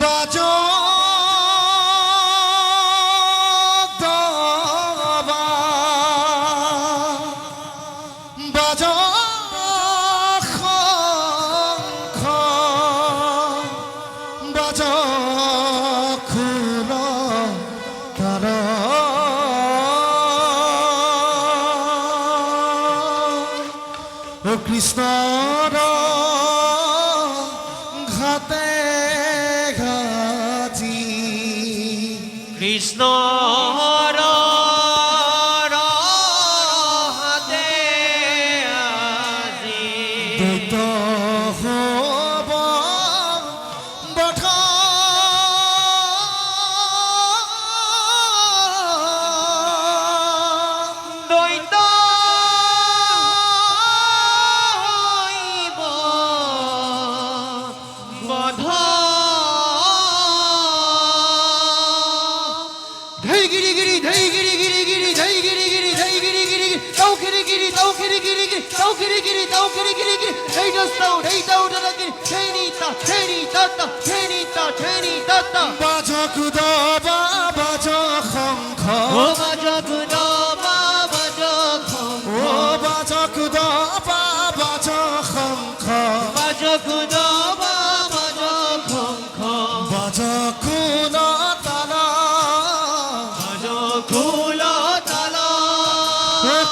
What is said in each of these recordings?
বাজো বাজো বাজো খোল তার ও কৃষ্ণর কৃষ্ণ হাতে আজি। ধৈ গিরি গিরি ধৈ গিরি গিরি গিরি ধৈ গিরি গিরি ধৈ গিরি গিরি গিরি। তাও গিরি গিরি তাও গিরি গিরি গিরি তাও গিরি গিরি তাও গিরি গিরি। গিরি ধৈ দস্তাও ধৈ দাও দাদা গিরি। ধৈ নি তা ধৈ নি তাতা ধৈ নি তা ধৈ নি তাতা বাজক দবা বাজ শঙ্খ ও বাজক নবা বাজক ও বাজক দবা বাজ শঙ্খ বাজক নবা বাজক শঙ্খ বাজক ন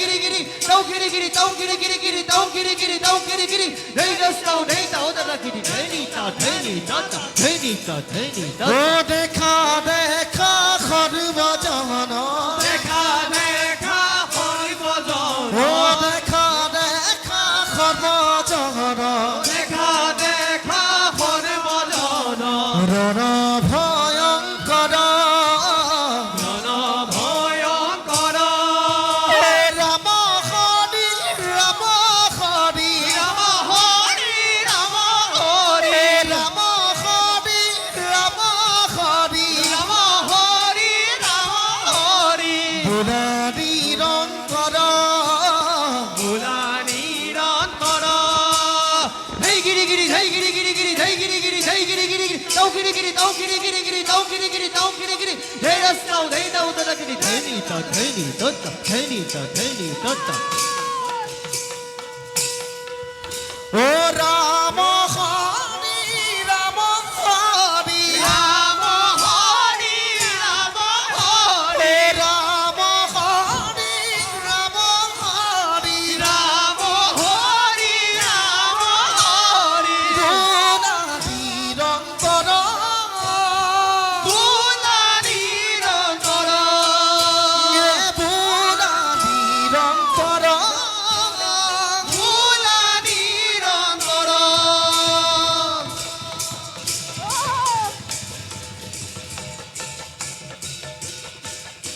গিৰি গিৰি ধৈ গিৰি গিৰি তাও গিৰি গিৰি তাও গিৰি গিৰি গিৰি তাও গিৰি গিৰি তাও গিৰি গিৰি ধৈ দস্তাও ধৈ তাও দাদা গিৰি ধৈ নি তা ধৈ নি তাতা ধৈ নি তা ধৈ নি তা ও দেখা দেখা সর্ব জন। দেখা গিরি ধৈ গিরি গিরি ধৈ গিরি গিরি গিরি তাও গিরি গিরি তাও গিরি গিরি গিরি তাও গিরি গিরি তাও গিরি গিরি ধৈ রস্তাও ধৈ দাও দাদা গিরি ধৈ নি তা ধৈ নি তত্তা ধৈ নি তা ধৈ নি তত্তা